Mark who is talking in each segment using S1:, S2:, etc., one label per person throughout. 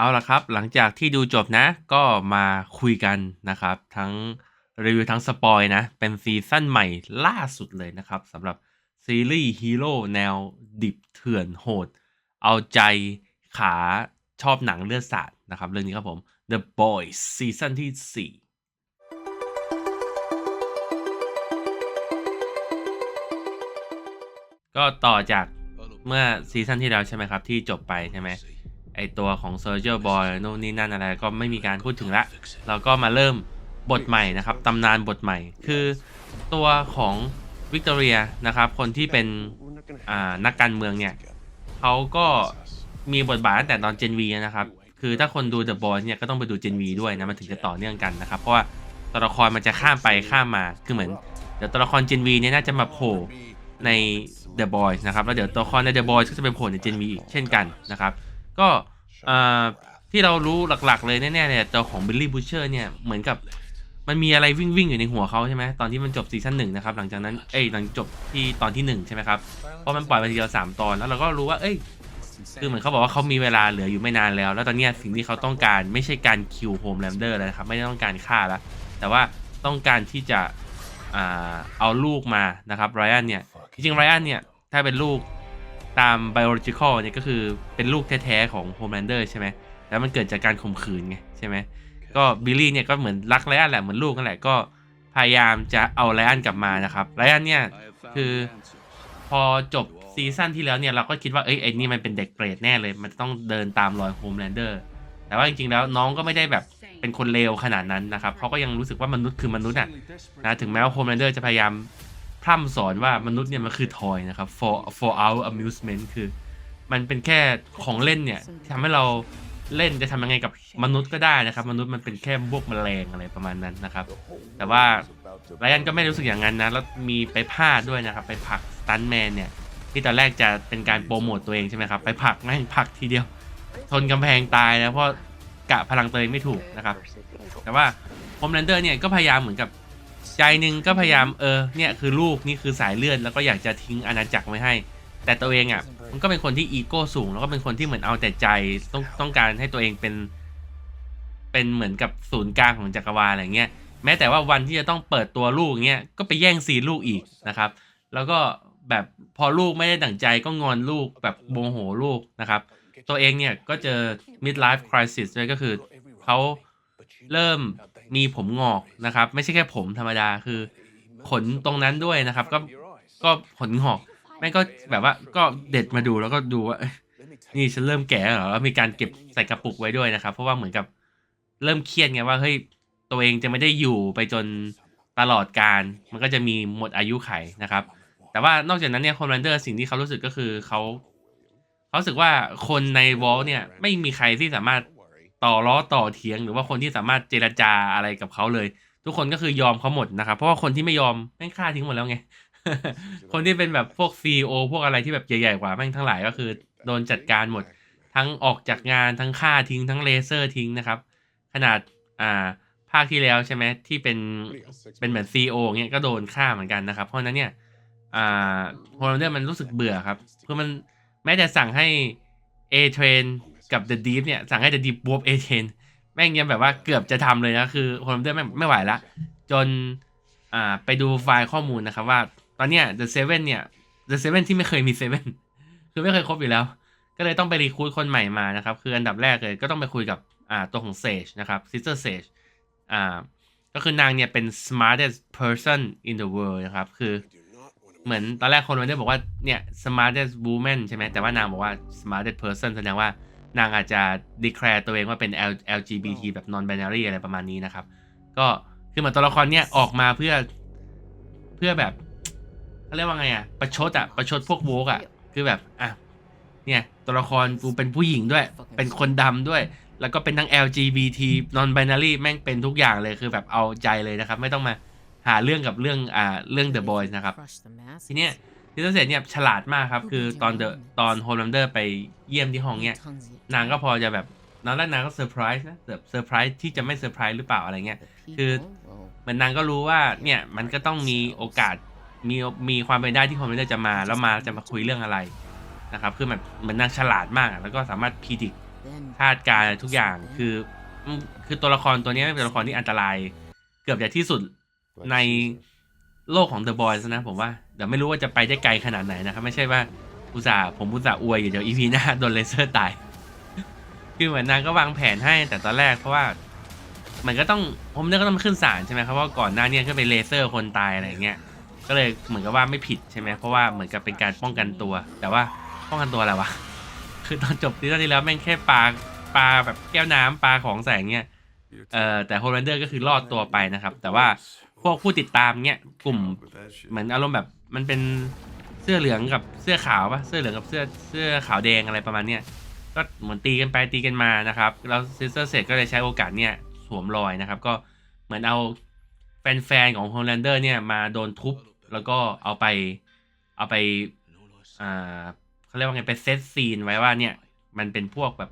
S1: เอาละครับ หลังจากที่ดูจบนะ ก็มาคุยกันนะครับ ทั้งรีวิวทั้งสปอยนะ เป็นซีซั่นใหม่ล่าสุดเลยนะครับสำหรับซีรีส์ฮีโร่แนวดิบเถื่อนโหด เอาใจขาชอบหนังเลือดสาดนะครับ เรื่องนี้ครับผม The Boys ซีซั่นที่ 4ก็ต่อจากเมื่อซีซั่นที่แล้วใช่ไหมครับ ที่จบไปใช่ไหม ไอตัวของ s o l d i e r Boy นู่นนี่นั่นอะไรก็ไม่มีการพูดถึงละเราก็มาเริ่มบทใหม่นะครับตำนานบทใหม่ คือตัวของวิกตอเรียนะครับคนที่เป็นนักการเมืองเนี่ยเขาก็มีบทบาทตั้งแต่ตอน Gen V นะครับ คือถ้าคนดู The Boys เนี่ยก็ต้องไปดู Gen V ด้วยนะมันถึงจะต่อเนื่องกันนะครับ เพราะว่าตัวละครมันจะข้ามไปข้ามมาคือเหมือนเดี๋ยวตัวละคร Gen V เนี่ยน่าจะมาโผล่ใน The Boys นะครับแล้วเดี๋ยวตัวละครใน The Boys ก็จะไปโผล่ใน Gen V อีกเช่นกันนะครับ ก็อ่าที่เรารู้หลักๆ เลยแน่ๆเนี่ยตัวของบิลลี่บูเชอร์เนี่ยเหมือนกับมันมีอะไรวิ่งวิ่งๆอยู่ในหัวเขาใช่ไหมตอนที่มันจบซีซั่นหนึ่งนะครับหลังจากนั้นเอ้ยหลังจบที่ตอนที่หนึ่งใช่ไหมครับเพราะมันปล่อยไปทีเดียวสามตอนแล้วเราก็รู้ว่าเอ้ยคือเหมือนเขาบอกว่าเขามีเวลาเหลืออยู่ไม่นานแล้ว แล้วตอนเนี้ยสิ่งที่เขาต้องการไม่ใช่การคิวโฮมแลมเดอร์แล้วนะครับไม่ได้ต้องการฆ่าแล้ว แต่ว่าต้องการที่จะอ่าเอาลูกมานะครับไรอันเนี่ยจริงๆไรอันเนี่ยถ้าเป็นลูก ตาม biological เนี่ยก็คือเป็นลูกแท้ๆของ Homelander ใช่ไหม แล้วมันเกิดจากการข่มขืนไงใช่ไหม ก็บิลลี่เนี่ยก็เหมือนรักไลอันแหละเหมือนลูกนั่นแหละก็พยายามจะเอาไลอันกลับมานะครับไลอันเนี่ยคือพอจบซีซั่นที่แล้วเนี่ยเราก็คิดว่าเอ้ยไอ้นี่มันเป็นเด็กเปรตแน่เลย มันต้องเดินตามรอย Homelander แต่ว่าจริงๆแล้วน้องก็ไม่ได้แบบเป็นคนเลวขนาดนั้นนะครับเขาก็ยังรู้สึกว่ามนุษย์คือมนุษย์อะนะถึงแม้ว่า Homelander จะพยายาม พร่ำสอนว่ามนุษย์เนี่ยมันคือทอยนะครับ for for our amusement คือ มันเป็นแค่ของเล่นเนี่ยทำให้เราเล่นจะทำยังไงกับมนุษย์ก็ได้นะครับ มนุษย์มันเป็นแค่พวกแมลงอะไรประมาณนั้นนะครับ แต่ว่าไรอันก็ไม่รู้สึกอย่างนั้นนะแล้วมีไปพลาดด้วยนะครับ ไปผักสตันแมนเนี่ยที่ตอนแรกจะเป็นการโปรโมตตัวเองใช่ไหมครับไปผักแม่งผลักทีเดียวชนกำแพงตายนะเพราะกะพลังตัวเองไม่ถูกนะครับ แต่ว่าโฮมแลนเดอร์เนี่ยก็พยายามเหมือนกับ ใจหนึ่งก็พยายามเออเนี่ยคือลูกนี่คือสายเลือดแล้วก็อยากจะทิ้งอาณาจักรไว้ให้ แต่ตัวเองอะมันก็เป็นคนที่อีโก้สูง แล้วก็เป็นคนที่เหมือนเอาแต่ใจต้องต้องการให้ตัวเองเป็น เป็นเหมือนกับศูนย์กลางของจักรวาลอะไรเงี้ยแม้แต่ว่าวันที่จะต้องเปิดตัวลูกเงี้ยก็ไปแย่งซีนลูกอีกนะครับ แล้วก็แบบพอลูกไม่ได้ดั่งใจก็งอนลูกแบบโมโหลูกนะครับ ตัวเองเนี่ยก็เจอ midlife crisis ด้วยก็คือเขาเริ่ม มีผมงอกนะครับ ไม่ใช่แค่ผมธรรมดาคือ ขนตรงนั้นด้วยนะครับ ก็ก็ขนงอกแม่งก็แบบว่าก็เด็ดมาดูแล้วก็ดูว่านี่ฉันเริ่มแก่เหรอแล้วมีการเก็บใส่กระปุกไว้ด้วยนะครับ เพราะว่าเหมือนกับเริ่มเครียดไงว่าเฮ้ยตัวเองจะไม่ได้อยู่ไปจนตลอดการ มันก็จะมีหมดอายุไขนะครับ แต่ว่านอกจากนั้นเนี่ยคอมมนเดอร์สิ่งที่เขารู้สึกก็คือเขาเขารู้สึกว่าคนในวอลเนี่ยไม่มีใครที่สามารถ ต่อล้อต่อเถียง หรือว่าคนที่สามารถเจรจาอะไรกับเขาเลย ทุกคนก็คือยอมเขาหมดนะครับ เพราะว่าคนที่ไม่ยอมแม่งฆ่าทิ้งหมดแล้วไง คนที่เป็นแบบพวกซีโอพวกอะไรที่แบบใหญ่ๆกว่าแม่งทั้งหลายก็คือโดนจัดการหมด ทั้งออกจากงานทั้งฆ่าทิ้งทั้งเลเซอร์ทิ้งนะครับ ขนาดอ่าภาคที่แล้วใช่ไหมที่เป็นเป็นเหมือนซีโอเงี้ยก็โดนฆ่าเหมือนกันนะครับ เพราะนั้นเนี่ยอ่าโฮลเดอร์มันรู้สึกเบื่อครับเพื่อมันแม้แต่สั่งให้ A Train กับ The Deep เนี่ยสั่งให้ The Deep บวบ A Train แม่งยังแบบว่าเกือบจะทำเลยนะ คือโฮลเดอร์ไม่ไม่ไหวละ จนอ่าไปดูไฟล์ข้อมูลนะครับว่า ตอนเนี้ย The Seven เนี่ย The Seven ที่ไม่เคยมี Seven คือไม่เคยครบอยู่แล้ว ก็เลยต้องไปรีคูดคนใหม่มานะครับ คืออันดับแรกเลยก็ต้องไปคุยกับอ่าตัวของ Sage นะครับ Sister Sage อ่าก็คือนางเนี่ยเป็น smartest person in the world นะครับ คือเหมือนตอนแรกคนมันได้บอกว่าเนี่ย smartest woman ใช่ไหมแต่ว่านางบอกว่า smartest person แสดงว่า นางอาจจะ declare ตัวเองว่าเป็น L LGBT แบบ non binary อะไรประมาณนี้นะครับ ก็คือเหมือนตัวละครเนี่ยออกมาเพื่อเพื่อแบบเขาเรียกว่าไงอะประชดอะประชดพวกโวกอะคือแบบอะเนี่ยตัวละครกูเป็นผู้หญิงด้วย เป็นคนดำด้วย แล้วก็เป็นทั้ง LGBT non binary แม่งเป็นทุกอย่างเลยคือแบบเอาใจเลยนะครับ ไม่ต้องมาหาเรื่องกับเรื่องอ่าเรื่อง The Boys นะครับทีเนี้ย ทิเซเนี่ยฉลาดมากครับ คือตอนเดอะตอนโฮลัมเดอร์ไปเยี่ยมที่ห้องเนี่ยนางก็พอจะแบบนางแรกนางก็เซอร์ไพรส์นะแบบเซอร์ไพรส์ที่จะไม่เซอร์ไพรส์หรือเปล่าอะไรเงี้ยคือเหมือนนางก็รู้ว่าเนี่ยมันก็ต้องมีโอกาสมีมีความเป็นได้ที่โฮลัมเดอร์จะมาแล้วมาจะมาคุยเรื่องอะไรนะครับคือแบบเหมือนนางฉลาดมากอะแล้วก็สามารถพิจิตคาดการณ์อะไรทุกอย่างคืออืมคือตัวละครตัวนี้เป็นตัวละครที่อันตราย เกือบจะที่สุดใน โลกของ The Boys นะผมว่าเดี๋ยวไม่รู้ว่าจะไปได้ไกลขนาดไหนนะครับ ไม่ใช่ว่าอุตส่าห์ผมอุตส่าห์อวยอยู่เดี๋ยวอีพีหน้าโดนเลเซอร์ตาย คือเหมือนนางก็วางแผนให้แต่ตอนแรกเพราะว่า มันก็ต้องผมเนี่ยก็ต้องขึ้นศาลใช่ไหมครับเพราะว่าก่อนหน้าเนี้ก็ไปเลเซอร์คนตายอะไรอย่างเงี้ยก็เลยเหมือนกับว่าไม่ผิดใช่ไหมเพราะว่าเหมือนกับเป็นการป้องกันตัว แต่ว่าป้องกันตัวอะไรวะคือตอนจบซีซั่นที่แล้วแม่งแค่ปลาปลาแบบแก้วน้ำปลาของแสงเนี่ย เอ่อแต่โฮลันเดอร์ก็คือรอดตัวไปนะครับ แต่ว่าพวกผู้ติดตามเนี่ยกลุ่มเหมือนอารมณ์แบบมันเป็นเสื้อเหลืองกับเสื้อขาวปะเสื้อเหลืองกับเสื้อเสื้อขาวแดงอะไรประมาณเนี้ยก็เหมือนตีกันไปตีกันมานะครับแล้วซิสเตอร์เสร็จก็เลยใช้โอกาสเนี่ยสวมรอยนะครับ ก็เหมือนเอาแฟนๆของโฮลันเดอร์เนี่ยมาโดนทุบแล้วก็เอาไปเอาไปอ่าเขาเรียกว่าไงไปเซตซีนไว้ว่าเนี่ยมันเป็นพวกแบบ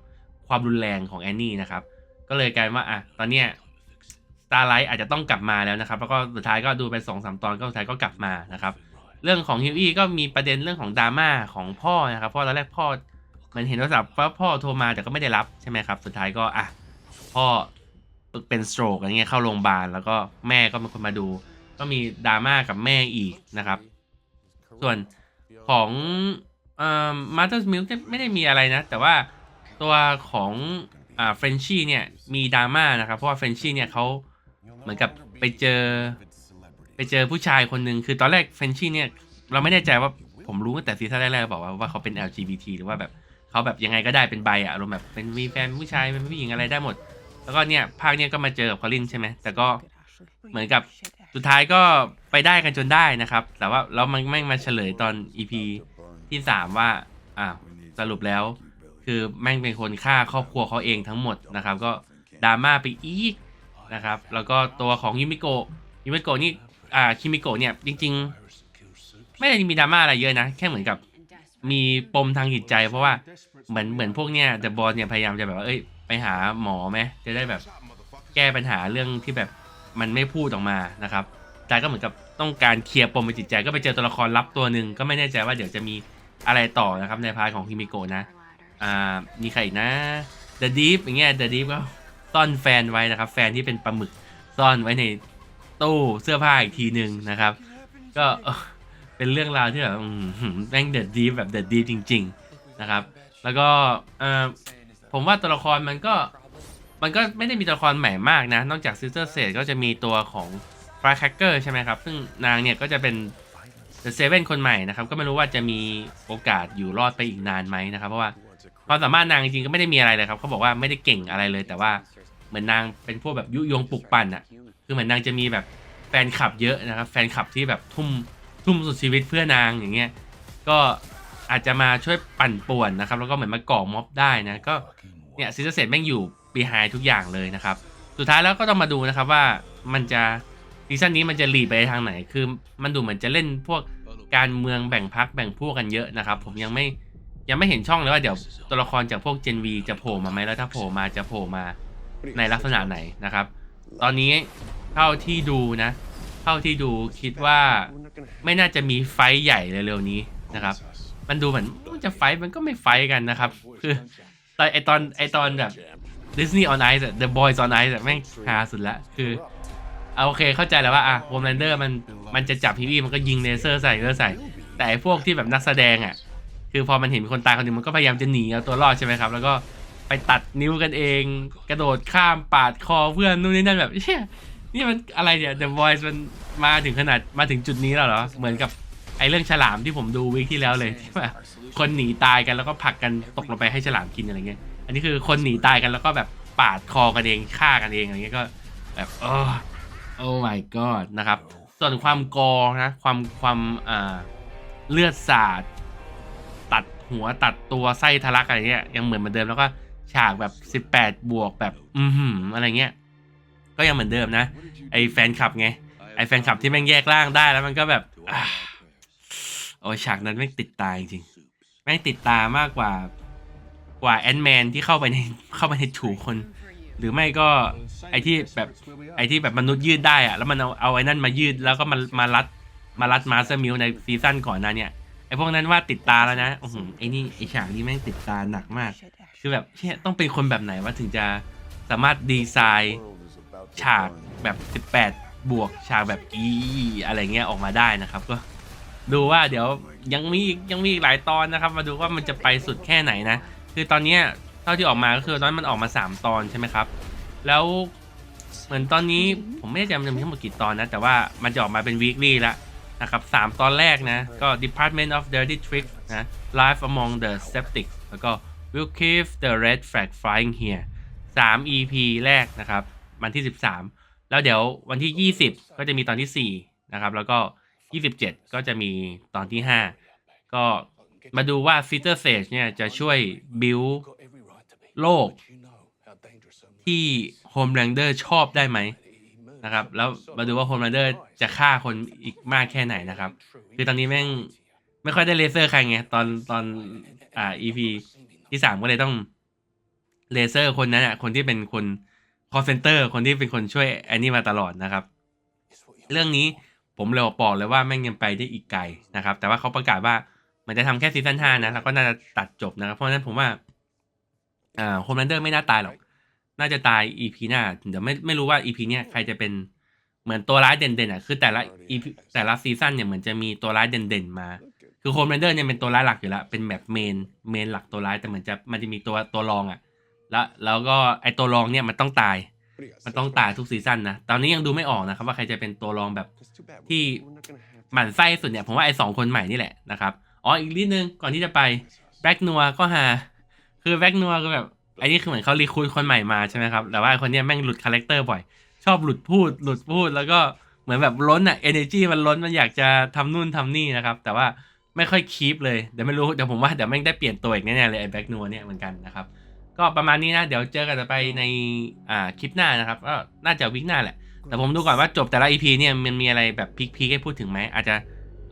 S1: ความรุนแรงของแอนนี่นะครับ ก็เลยกลายว่าอะตอนเนี้ยสตาร์ไลท์อาจจะต้องกลับมาแล้วนะครับ แล้วก็สุดท้ายก็ดูไปสองสามตอนก็สุดท้ายก็กลับมานะครับ เรื่องของฮิวอี้ก็มีประเด็นเรื่องของดราม่าของพ่อนะครับพราะตอนแรกพ่อเหมันเห็นโทรศัพท์ว่าพ่อโทรมาแต่ก็ไม่ได้รับใช่ไหมครับ สุดท้ายก็อะพ่อเป็นสโตรกอะไรเงี้ยเข้าโรงพยาบาลแล้วก็แม่ก็เป็นคนมาดู ก็มีดราม่ากับแม่อีกนะครับ ส่วนของเอ่อมาสเตอร์มิลไม่ได้มีอะไรนะ แต่ว่าตัวของ อ่าเฟรนชี่เนี่ยมีดราม่านะครับเพราะว่าเฟรนชี่เนี่ยเขาเหมือนกับไปเจอ ไปเจอผู้ชายคนหนึ่งคือตอนแรกเฟรนชี่เนี่ยเราไม่แน่ใจว่าผมรู้ตั้งแต่ซีซั่นแรกๆบอกว่าว่าเขาเป็น LGBT หรือว่าแบบเขาแบบยังไงก็ได้เป็นใบอะอารมณ์แบบเป็นมีแฟนผู้ชายเป็นผู้หญิงอะไรได้หมด แล้วก็เนี่ยภาคเนี่ยก็มาเจอกับคอลินใช่ไหมแต่ก็เหมือนกับสุดท้ายก็ไปได้กันจนได้นะครับ แต่ว่าแล้วมันไม่มาเฉลยตอน EP ที่สามว่าอ่าวสรุปแล้ว คือแม่งเป็นคนฆ่าครอบครัวเขาเองทั้งหมดนะครับ ก็ดราม่าไปอีกนะครับ แล้วก็ตัวของยูมิโกะยูมิโกะนี่อ่าคิมิโกะเนี่ยจริง ๆ ไม่ได้มีดราม่าอะไรเยอะนะ แค่เหมือนกับมีปมทางจิตใจ เพราะว่าเหมือนเหมือนพวกเนี้ยเดอะบอลเนี่ยพยายามจะแบบว่าเอ้ยไปหาหมอไหมจะได้แบบแก้ปัญหาเรื่องที่แบบมันไม่พูดออกมานะครับแต่ก็เหมือนกับต้องการเคลียร์ปมในจิตใจก็ไปเจอตัวละครลับตัวหนึ่งก็ไม่แน่ใจว่าเดี๋ยวจะมีอะไรต่อนะครับในพาร์ทของคิมิโกะนะ อ่ามีใครอีกนะ The Deep อย่างเงี้ย The Deep ก็ซ่อนแฟนไว้นะครับ แฟนที่เป็นปลาหมึกซ่อนไว้ในตู้เสื้อผ้าอีกทีหนึ่งนะครับ ก็เป็นเรื่องราวที่แบบแม่ง The Deep แบบ The Deep จริง ๆนะครับ แล้วก็อ่อผมว่าตัวละครมันก็มันก็ไม่ได้มีตัวละครใหม่มากนะ นอกจาก Sister s a g e ก็จะมีตัวของ Firecracker ใช่ไหมครับ ซึ่งนางเนี่ยก็จะเป็น The Seven คนใหม่นะครับ ก็ไม่รู้ว่าจะมีโอกาสอยู่รอดไปอีกนานไหมนะครับ เพราะว่า ความสามารถนางจริงๆก็ไม่ได้มีอะไรเลยครับเขาบอกว่าไม่ได้เก่งอะไรเลย แต่ว่าเหมือนนางเป็นพวกแบบยุยงปลุกปั่นอะ คือเหมือนนางจะมีแบบแฟนคลับเยอะนะครับ แฟนคลับที่แบบทุ่มทุ่มสุดชีวิตเพื่อนางอย่างเงี้ยก็อาจจะมาช่วยปั่นป่วนนะครับ แล้วก็เหมือนมาก่อม็อบได้นะก็เนี่ยซิสเซตแม่งอยู่ปีไฮทุกอย่างเลยนะครับ สุดท้ายแล้วก็ต้องมาดูนะครับว่ามันจะซีซั่นนี้มันจะหลีไปทางไหน คือมันดูเหมือนจะเล่นพวกการเมืองแบ่งพักแบ่งพวกกันเยอะนะครับ ผมยังไม่ ยังไม่เห็นช่องเลยว่าเดี๋ยวตัวละครจากพวก Gen V จะโผล่มาไหมแล้วถ้าโผล่มาจะโผล่มาในลักษณะไหนนะครับ ตอนนี้เท่าที่ดูนะ เท่าที่ดูคิดว่าไม่น่าจะมีไฟใหญ่เร็วๆนี้นะครับ มันดูเหมือนจะไฟมันก็ไม่ไฟกันนะครับ คือตอนไอตอนไอตอนแบบ Disney on Ice อะ The Boys on Ice อะแม่งฮาสุดละคือเอาโอเคเข้าใจแล้วว่าอะโฮมแลนเดอร์มันมันจะจับพีวีมันก็ยิงเลเซอร์ใส่เลเซอร์ใส่ แต่พวกที่แบบนักแสดงอะ คือพอมันเห็นมีคนตายคนหนึ่งมันก็พยายามจะหนีเอาตัวรอดใช่ไหมครับ แล้วก็ไปตัดนิ้วกันเอง กระโดดข้ามปาดคอเพื่อนนู่นนี่นั่นแบบเชี่ยนี่มันอะไรเนี่ย The Voice มันมาถึงขนาดมาถึงจุดนี้แล้วเหรอ เหมือนกับไอ้เรื่องฉลามที่ผมดูวีคที่แล้วเลยที่แบบคนหนีตายกันแล้วก็ผลักกันตกลงไปให้ฉลามกินอะไรเงี้ย อันนี้คือคนหนีตายกันแล้วก็แบบปาดคอกันเองฆ่ากันเองอะไรเงี้ยก็แบบโอ้โอ้ my god นะครับ ส่วนความกอนะ ความความอ่าเลือดสาด หัวตัดตัวไส้ทะลักอะไรเงี้ยยังเหมือนเหมือนเดิมแล้วก็ฉากแบบ 18 บวกแบบ อือหือะไรเงี้ย ก็ยังเหมือนเดิมนะ ไอแฟนคลับไง ไอแฟนคลับที่แม่งแยกร่างได้แล้วมันก็แบบอโอ้ฉากนั้นแม่งติดตาจริงๆแม่งติดตามากกว่ากว่าแอนแมนที่เข้าไปในเข้าไปในถูคน หรือไม่ก็ไอที่แบบไอที่แบบมนุษย์ยืดได้อะแล้วมันเอาเอาไอ้นั่นมายืดแล้วก็มามารัดมารัดมาสเตอร์มิลในซีซั่นก่อนหน้าเนี่ย ไอพวกนั้นว่าติดตาแล้วนะโอ้โหไอนี่ไอฉากนี้แม่งติดตาหนักมาก คือแบบเชี่ยต้องเป็นคนแบบไหนว่าถึงจะสามารถดีไซน์ฉากแบบ 18 บวกฉากแบบอีอะไรเงี้ยออกมาได้นะครับ ก็ดูว่าเดี๋ยวยังมียังมีหลายตอนนะครับ มาดูว่ามันจะไปสุดแค่ไหนนะ คือตอนนี้เท่าที่ออกมาก็คือตอนมันออกมา 3 ตอนใช่ไหมครับ แล้วเหมือนตอนนี้ผมไม่แน่ใจมันจะมีทั้งหมดกี่ตอนนะ แต่ว่ามันจะออกมาเป็น weekly ล้ว นะครับสามตอนแรกนะ ก็ Department of Dirty Tricks นะ Life Among the Septic แล้วก็ Will Keep the Red Flag Flying Here สาม EP แรกนะครับ วันที่ 13 แล้วเดี๋ยววันที่ 20 ก็จะมีตอนที่ 4 นะครับ แล้วก็ 27 ก็จะมีตอนที่ 5 ก็มาดูว่า f i t t e r s a g e เนี่ยจะช่วยบิวโลกที่ Homelander ชอบได้ไหม นะครับ แล้วมาดูว่า Homelander จะฆ่าคนอีกมากแค่ไหนนะครับ คือตอนนี้แม่งไม่ค่อยได้เลเซอร์ใครไงตอนตอนอ่า EP ที่สามก็เลยต้องเลเซอร์คนนั้นอะคนที่เป็นคนคอเซนเตอร์คนที่เป็นคนช่วยแอนนี่มาตลอดนะครับ เรื่องนี้ผมเลยบอกเลยว่าแม่งยังไปได้อีกไกลนะครับ แต่ว่าเขาประกาศว่ามันจะทำแค่ซีซั่นห้านะ แล้วก็น่าจะตัดจบนะครับ เพราะฉะนั้นผมว่าอ่าโฮมแลนเดอร์ไม่น่าตายหรอก น่าจะตาย EP หน้าเดี๋ยวไม่ไม่รู้ว่า EP เนี้ยใครจะเป็นเหมือนตัวร้ายเด่นๆอะคือแต่ละ EP แต่ละซีซั่นเนี่ยเหมือนจะมีตัวร้ายเด่นๆมา คือโฮมแลนเดอร์เนี่ยเป็นตัวร้ายหลักอยู่แล้ว เป็นแบบเมนเมนหลักตัวร้ายแต่เหมือนจะมันจะมีตัวตัวรองอะ แล้วแล้วก็ไอตัวรองเนี่ยมันต้องตาย มันต้องตายทุกซีซั่นนะตอนนี้ยังดูไม่ออกนะครับว่าใครจะเป็นตัวรองแบบที่หมั่นไส้สุดเนี่ยผมว่าไอสองคนใหม่นี่แหละนะครับอ๋ออีกนิดนึงก่อนที่จะไปแบ็กนัวก็หาคือแบ็กนัวก็แบบ ไอ้นี่คือเหมือนเขารีคูดคนใหม่มาใช่ไหมครับ แต่ว่าคนเนี้ยแม่งหลุดคาแรคเตอร์บ่อย ชอบหลุดพูด หลุดพูด แล้วก็เหมือนแบบล้นอะเอเนจีมันล้น มันอยากจะทำนู่นทำนี่นะครับ แต่ว่าไม่ค่อยคีปเลย เดี๋ยวไม่รู้ เดี๋ยวผมว่าเดี๋ยวแม่งได้เปลี่ยนตัวอีกแน่ๆเลยไอ้แบ็กนัวเนี่ยเหมือนกันนะครับ ก็ประมาณนี้นะ เดี๋ยวเจอกันไปในอ่าคลิปหน้านะครับ ก็น่าจะวิกหน้าแหละ แต่ผมดูก่อนว่าจบแต่ละ EP เนี่ยมันมีอะไรแบบพีคๆให้พูดถึงไหม อาจจะ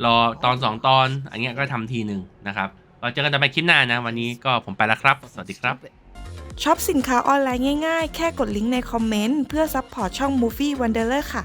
S1: รอตอนสองตอน อันเนี้ยก็ทำทีหนึ่งนะครับเราเจอกันต่อไปคลิปหน้านะ วันนี้ก็ผมไปแล้วครับ สวัสดีครับ
S2: ช็อปสินค้าออนไลน์ง่ายๆ แค่กดลิงก์ในคอมเมนต์เพื่อซัพพอร์ตช่อง Movie Wanderer ค่ะ